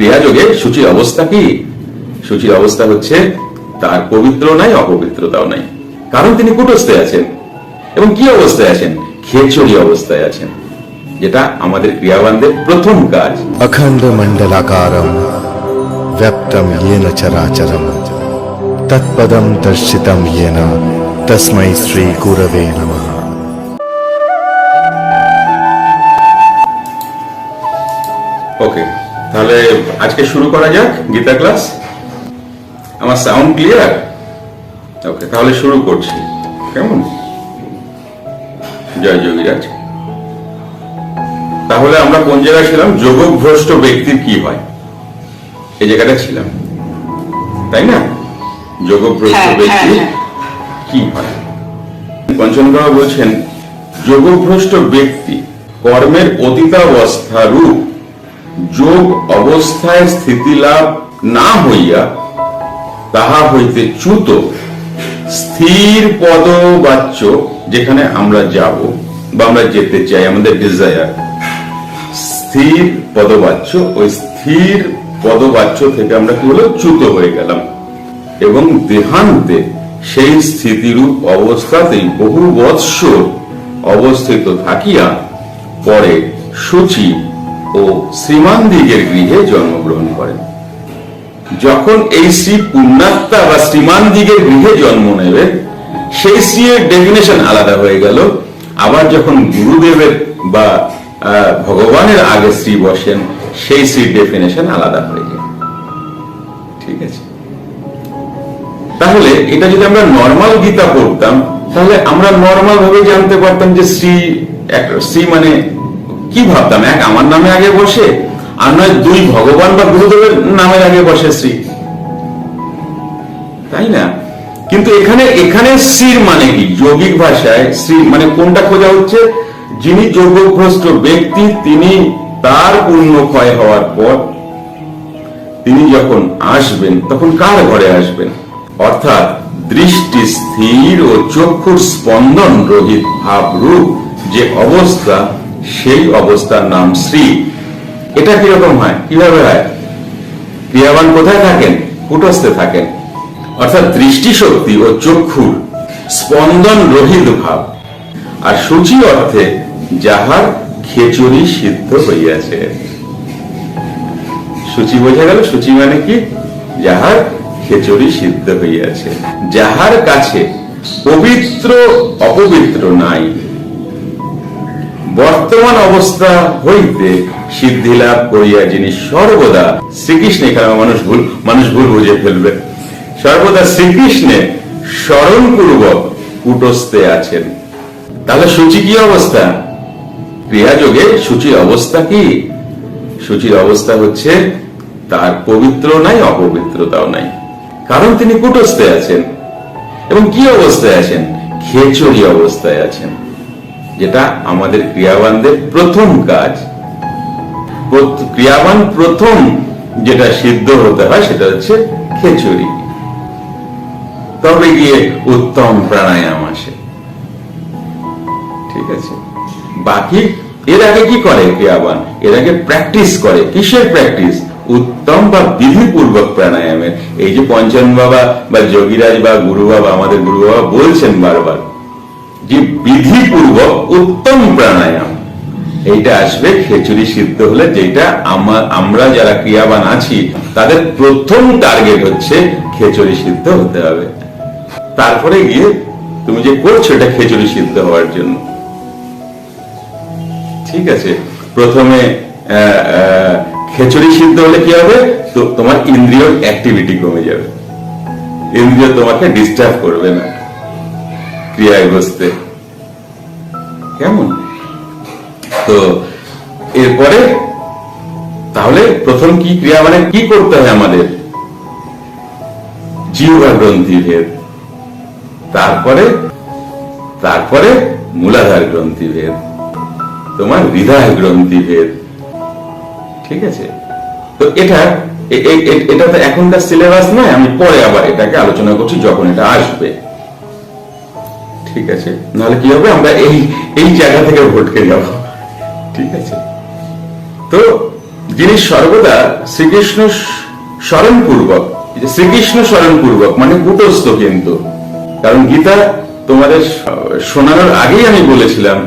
ক্রিয়াযোগে সূচির অবস্থা কি? সূচির অবস্থা হচ্ছে তার পবিত্র নাই অপবিত্রতাও নাই। কারণ তিনি কুটস্থে আছেন। এবং কি অবস্থায় আছেন? খেচড়ি অবস্থায় আছেন। যেটা আমাদের ক্রিয়াবানদের প্রথম কাজ। অখণ্ড মন্ডলাকারম ব্যপ্তম ইয়েন চরাচরম। তৎপদম দর্শিতম ইয়েন। শ্রী গুরবে নম। ওকে তাহলে আজকে শুরু করা যাক গীতা ক্লাস। আমার সাউন্ড ক্লিয়ার ওকে তাহলে শুরু করছি। কেমন? জয় যোগীরাজ। তাহলে আমরা কোন জায়গায় ছিলাম? যোগভ্রষ্ট ব্যক্তির কি হয়? এই জায়গাটা ছিলাম। তাই না? যোগভ্রষ্ট হ্যাঁ, ব্যক্তির হ্যাঁ, কি হয়? পঞ্চম বাবা বলছেন যোগভ্রষ্ট ব্যক্তি কর্মের অতীতাবস্থা রূপ যোগ অবস্থায় স্থিতিলাভ না হইয়া তাহা হইতে চ্যুত স্থির পদ বাচ্য যেখানে আমরা যাব বা আমরা যেতে চাই, আমাদের ডিজায়ার স্থির পদবাচ্য ওই স্থির পদবাচ্য থেকে আমরা কি হলো? চ্যুত হয়ে গেলাম। এবং দেহান্তে সেই স্থিতিরূপ অবস্থাতেই বহু বৎসর অবস্থিত থাকিয়া পরে সূচি ও শ্রীমান দিগের গৃহে জন্মগ্রহণ করেন। যখন এই শ্রী পুণ্যাত্মা বা শ্রীমান দিগের গৃহে জন্ম নেবে, সেই শ্রী এর ডেফিনেশন আলাদা হয়ে গেল। আবার যখন গুরুদেবের বা ভগবানের আগে শ্রী বসেন, সেই শ্রী ডেফিনেশন আলাদা হয়ে যায়। ঠিক আছে? তাহলে এটা যদি আমরা নর্মাল গীতা পড়তাম, তাহলে আমরা নর্মাল ভাবে জানতে পারতাম যে শ্রী শ্রী মানে কি ভাবতাম? এক আমার নামে আগে বসে, আর নয় দুই ভগবান বা গুরুদেবের নামের আগে বসে শ্রী। তাই না? কিন্তু এখানে এখানে শ্রীর মানে কি? যৌগিক ভাষায় শ্রী মানে কোনটা খোঁজা হচ্ছে? যিনি যোগভ্রষ্ট ব্যক্তি, তিনি তার পূর্ণ ক্ষয় হওয়ার পর তিনি যখন আসবেন, তখন কার ঘরে আসবেন? অর্থাৎ দৃষ্টি স্থির ও চক্ষুর স্পন্দন রহিত ভাবরূপ যে অবস্থা সেই অবস্থার নাম শ্রী। এটা কীরকম হয়? কীভাবে হয়? ক্রিয়াবান কোথায় থাকেন? কুটস্থে থাকেন। অর্থাৎ দৃষ্টিশক্তি ও চক্ষুর স্পন্দন রহিত ভাব। আর সূচি অর্থে যাহার খেচুরি সিদ্ধ হইয়াছে। সূচি বোঝা গেল? সূচি মানে কি? যাহার খেচুরি সিদ্ধ হইয়াছে। যাহার কাছে পবিত্র, অপবিত্র নাই। বর্তমান অবস্থা হইতে সিদ্ধি লাভ করিয়া যিনি সর্বদা শ্রীকৃষ্ণ এখানে মানুষ ভুল মানুষ ভুল বুঝে ফেলবে। সর্বদা শ্রীকৃষ্ণে স্মরণ পূর্বক কুটস্থে আছেন। তাহলে সূচি কি অবস্থা? ক্রিয়াযোগে সূচির অবস্থা কি? সূচির অবস্থা হচ্ছে তার পবিত্র নাই, অপবিত্রতাও নাই। কারণ তিনি কুটস্থে আছেন। এবং কি অবস্থায় আছেন? খেচড়ি অবস্থায় আছেন। যেটা আমাদের ক্রিয়াবানদের প্রথম কাজ। ক্রিয়াবান প্রথম যেটা সিদ্ধ হতে হয় সেটা হচ্ছে খেচুরি তবে গিয়ে উত্তম প্রাণায়াম আসে। ঠিক আছে? বাকি, এর আগে কি করে ক্রিয়াবান? এর আগে প্র্যাকটিস করে। কিসের প্র্যাকটিস? উত্তম বা বিধিপূর্বক প্রাণায়ামের। এই যে পঞ্চম বাবা বা যোগীরাজ বা গুরু বাবা আমাদের গুরু বাবা বলছেন বারবার যে বিধিপূর্বক উত্তম প্রাণায়াম, এইটা আসবে খেচুরি সিদ্ধ হলে যেটা আমা- আমরা যারা ক্রিয়াবান আছি, তাদের প্রথম টার্গেট হচ্ছে খেচুরি সিদ্ধ হতে হবে। তারপরে গিয়ে তুমি যে করছ এটা খেচুরি সিদ্ধ হওয়ার জন্য। ঠিক আছে? প্রথমে খেচুরি সিদ্ধ হলে কি হবে? তো তোমার ইন্দ্রিয় অ্যাক্টিভিটি কমে যাবে। ইন্দ্রিয় তোমাকে ডিস্টার্ব করবে না। ক্রিয়ায় বসতে কেমন? তো এরপরে, তাহলে প্রথম কি ক্রিয়া মানে কি করতে হয় আমাদের? জিহ্বা গ্রন্থি ভেদ। তারপরে তারপরে মূলাধার গ্রন্থি ভেদ। তোমার হৃদয় গ্রন্থি ভেদ। ঠিক আছে? তো এটা এটা তো এখনকার সিলেবাস নয়, আমি পরে আবার এটাকে আলোচনা করছি যখন এটা আসবে। ঠিক আছে। নাহলে কি হবে? আমরা এই এই জায়গা থেকে ভটকে যাব। ঠিক আছে। তো যিনি সর্বদা শ্রীকৃষ্ণ স্মরণ পূর্বক শ্রীকৃষ্ণ স্মরণ পূর্বক মানে কুটস্থ কিন্তু। কারণ গীতা তোমাদের শোনানোর আগেই আমি বলেছিলাম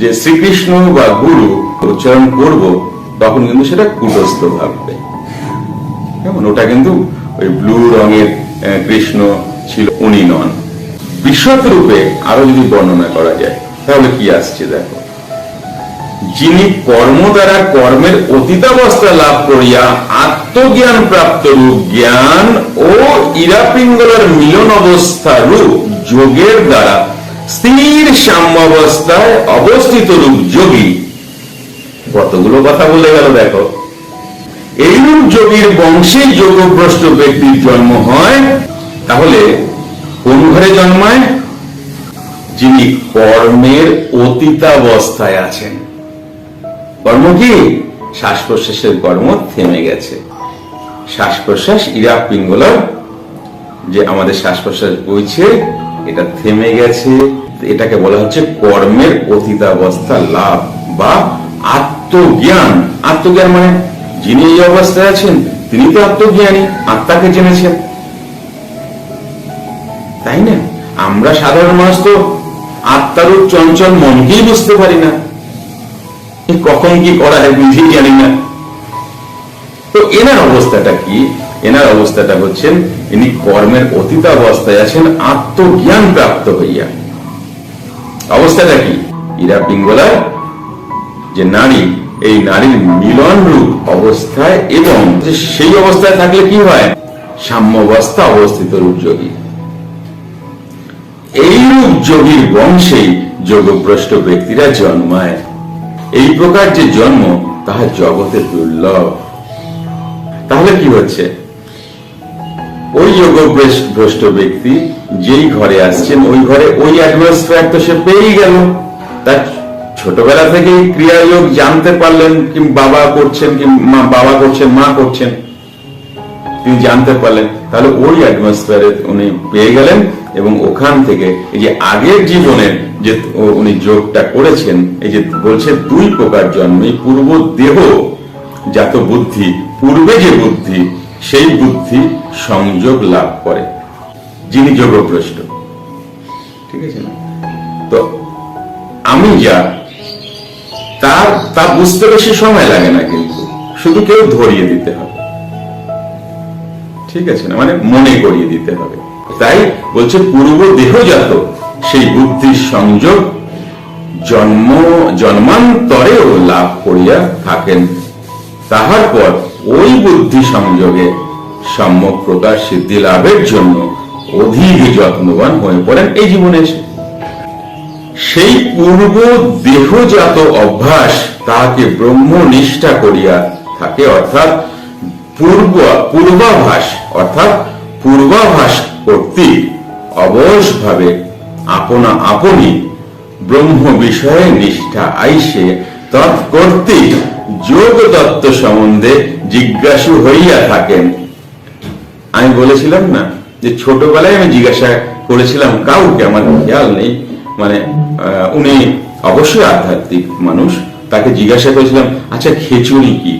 যে শ্রীকৃষ্ণ বা গুরু উচ্চারণ করব, তখন কিন্তু সেটা কুটস্থ ভাববে। কেমন? ওটা কিন্তু ওই ব্লু রঙের কৃষ্ণ ছিল, উনি নন। বিশদ রূপে আরও যদি বর্ণনা করা যায়, তাহলে কি আসছে দেখো? যিনি কর্ম দ্বারা কর্মের অতীতাবস্থা লাভ করিয়া আত্মজ্ঞান প্রাপ্ত রূপ জ্ঞান ও ইরাপিঙ্গলার মিলন অবস্থা রূপ যোগের দ্বারা স্থির সাম্যাবস্থায় অবস্থিত রূপ যোগী। কতগুলো কথা বলে গেল দেখো। এইরূপ যোগীর বংশে যোগভ্রষ্ট ব্যক্তির জন্ম হয়, তাহলে কোন ঘরে জন্মায়? যিনি কর্মের অতীতাবস্থায় আছেন। কর্ম কি? শ্বাস প্রশ্বাসের কর্ম থেমে গেছে। শ্বাস প্রশ্বাস ইরা পিঙ্গলার, যে আমাদের শ্বাস প্রশ্বাস বইছে, এটা থেমে গেছে। এটাকে বলা হচ্ছে কর্মের অতীতাবস্থা, লাভ বা আত্মজ্ঞান। আত্মজ্ঞান মানে যিনি এই অবস্থায় আছেন, তিনি তো আত্মজ্ঞানী, আত্মাকে জেনেছেন। আমরা সাধারণ মানুষ তো আত্মারূপ চঞ্চল মনকেই বুঝতে পারি না। কখন কি করা হয় বুঝেই জানি না। তো এনার অবস্থাটা কি? এনার অবস্থাটা হচ্ছেন, ইনি কর্মের অতীত অবস্থায় আছেন, আত্মজ্ঞান প্রাপ্ত হইয়া। অবস্থাটা কি? ইরা পিঙ্গলার যে নারী, এই নারীর মিলন রূপ অবস্থায় এবং সেই অবস্থায় থাকলে কি হয়? সাম্য অবস্থা অবস্থিত রূপ যোগী। এইরূপ যোগীর বংশেই যোগভ্রষ্ট ব্যক্তিরা জন্মায়। এই প্রকার যে জন্ম, তাহা জগতে দুর্লভ। তাহলে কি হচ্ছে? ওই যোগ ভ্রষ্ট ব্যক্তি যেই ঘরে আসছেন, ওই ঘরে ওই অ্যাটমসফিয়ার তো সে পেয়েই গেল। তার ছোটবেলা থেকেই ক্রিয়াযোগ জানতে পারলেন কি বাবা করছেন কি মা, বাবা করছেন, মা করছেন। তিনি জানতে পারলেন। তাহলে ওই অ্যাটমসফিয়ারে উনি পেয়ে গেলেন এবং ওখান থেকে এই যে আগের জীবনের যে উনি যোগটা করেছেন, এই যে বলছে দুই প্রকার জন্মে পূর্ব দেহ, জাত বুদ্ধি, পূর্বে যে বুদ্ধি, সেই বুদ্ধি সংযোগ লাভ করে। যিনি যোগভ্রষ্ট। ঠিক আছে না? তো আমি যা তার তা বুঝতে বেশি সময় লাগে না কিন্তু। শুধু কেউ ধরিয়ে দিতে হবে। ঠিক আছে না মানে মনে করিয়ে দিতে হবে। তাই বলছে, পূর্ব দেহজাত সেই বুদ্ধির সংযোগ জন্ম, জন্মান্তরেও লাভ করিয়া থাকেন। তাহার পর ওই বুদ্ধি সংযোগে সম্যক প্রকাশ সিদ্ধি লাভের জন্য অধিক যত্নবান হয়ে পড়েন এই জীবনে সেই পূর্ব দেহজাত অভ্যাস তাহাকে ব্রহ্মনিষ্ঠা করিয়া থাকে, অর্থাৎ পূর্ব, পূর্বাভাস, অর্থাৎ পূর্বাভাস কর্তৃক অবশভাবে আপনা আপনি ব্রহ্ম বিষয়ে নিষ্ঠা আইসে তৎকর্তৃক যোগ তত্ত্ব সম্বন্ধে জিজ্ঞাসু হইয়া থাকেন। আমি বলেছিলাম না যে ছোটবেলায় আমি জিজ্ঞাসা করেছিলাম কাউকে, আমার খেয়াল নেই। মানে উনি অবশ্যই আধ্যাত্মিক মানুষ, তাকে জিজ্ঞাসা করেছিলাম আচ্ছা খেচুড়ি কি?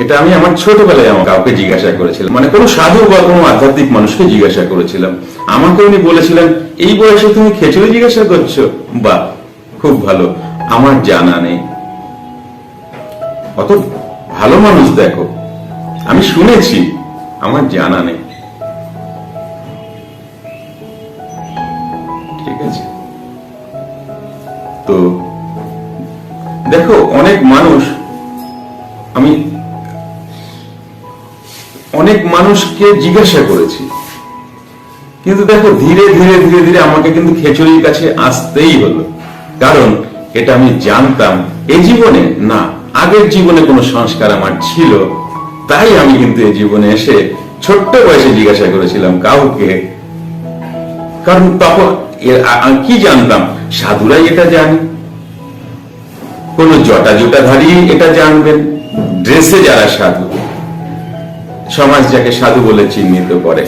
এটা আমি আমার ছোটবেলায় আমার কাউকে জিজ্ঞাসা করেছিলাম। মানে কোনো সাধু বা কোনো আধ্যাত্মিক মানুষকে জিজ্ঞাসা করেছিলাম। আমাকে উনি বলেছিলেন, এই বয়সে তুমি খেচুড়ি জিজ্ঞাসা করছ? বা খুব ভালো। আমার জানা নেই। কত ভালো মানুষ দেখো। আমি শুনেছি, আমার জানা নেই। ঠিক আছে। তো দেখো, অনেক মানুষ অনেক মানুষকে জিজ্ঞাসা করেছি। কিন্তু দেখো, ধীরে ধীরে ধীরে ধীরে আমাকে কিন্তু খেচুড়ির কাছে আসতেই হলো। কারণ এটা আমি জানতাম এই জীবনে না, আগের জীবনে কোনো সংস্কার আমার ছিল। তাই আমি কিন্তু এই জীবনে এসে ছোট্ট বয়সে জিজ্ঞাসা করেছিলাম কাউকে। কারণ তখন কি জানতাম? সাধুরাই এটা জানে। কোন জটা জটাধারী এটা জানবেন। ড্রেসে যারা সাধু সমাজ যাকে সাধু বলে চিহ্নিত করে,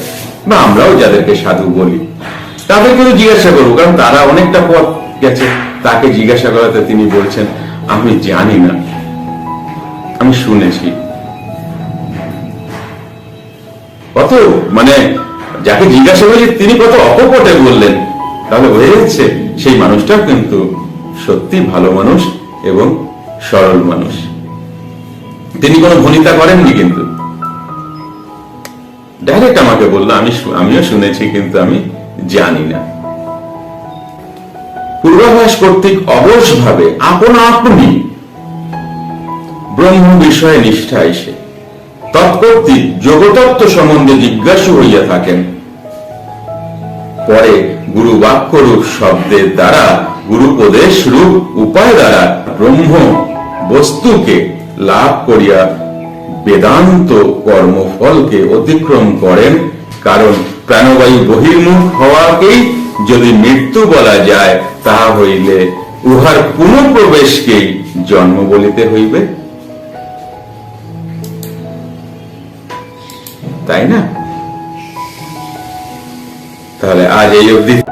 বা আমরাও যাদেরকে সাধু বলি তাদেরকেও জিজ্ঞাসা করব, কারণ তারা অনেকটা পথ গেছে। তাকে জিজ্ঞাসা করাতে তিনি বলছেন, আমি জানি না, আমি শুনেছি। কত মানে যাকে জিজ্ঞাসা করেছি, তিনি কত অকপটে বললেন। তাহলে হয়ে যাচ্ছে সেই মানুষটাও কিন্তু সত্যি ভালো মানুষ এবং সরল মানুষ। তিনি কোনো ভনিতা করেননি কিন্তু। ডাইরেক্ট আমাকে বলল, আমি আমিও শুনেছি, কিন্তু আমি জানি না। পূর্বাভাস কর্তৃক অবশ ভাবে আপনা আপনি ব্রহ্ম বিষয়ে নিষ্ঠা এসে তৎকর্তৃক যোগতত্ত্ব সম্বন্ধে জিজ্ঞাসু হইয়া থাকেন। পরে গুরু বাক্য রূপ শব্দের দ্বারা গুরুপদেশ রূপ উপায় দ্বারা ব্রহ্ম বস্তুকে লাভ করিয়া বেদান্ত কর্মফলকে অতিক্রম করেন, কারণ প্রাণবায়ু বহির্মুখ হওয়াকেই যদি মৃত্যু বলা যায় তাহা হইলে উহার পুনঃপ্রবেশকেই জন্ম বলিতে হইবে। তাই না? তাহলে আজ এই অবধি।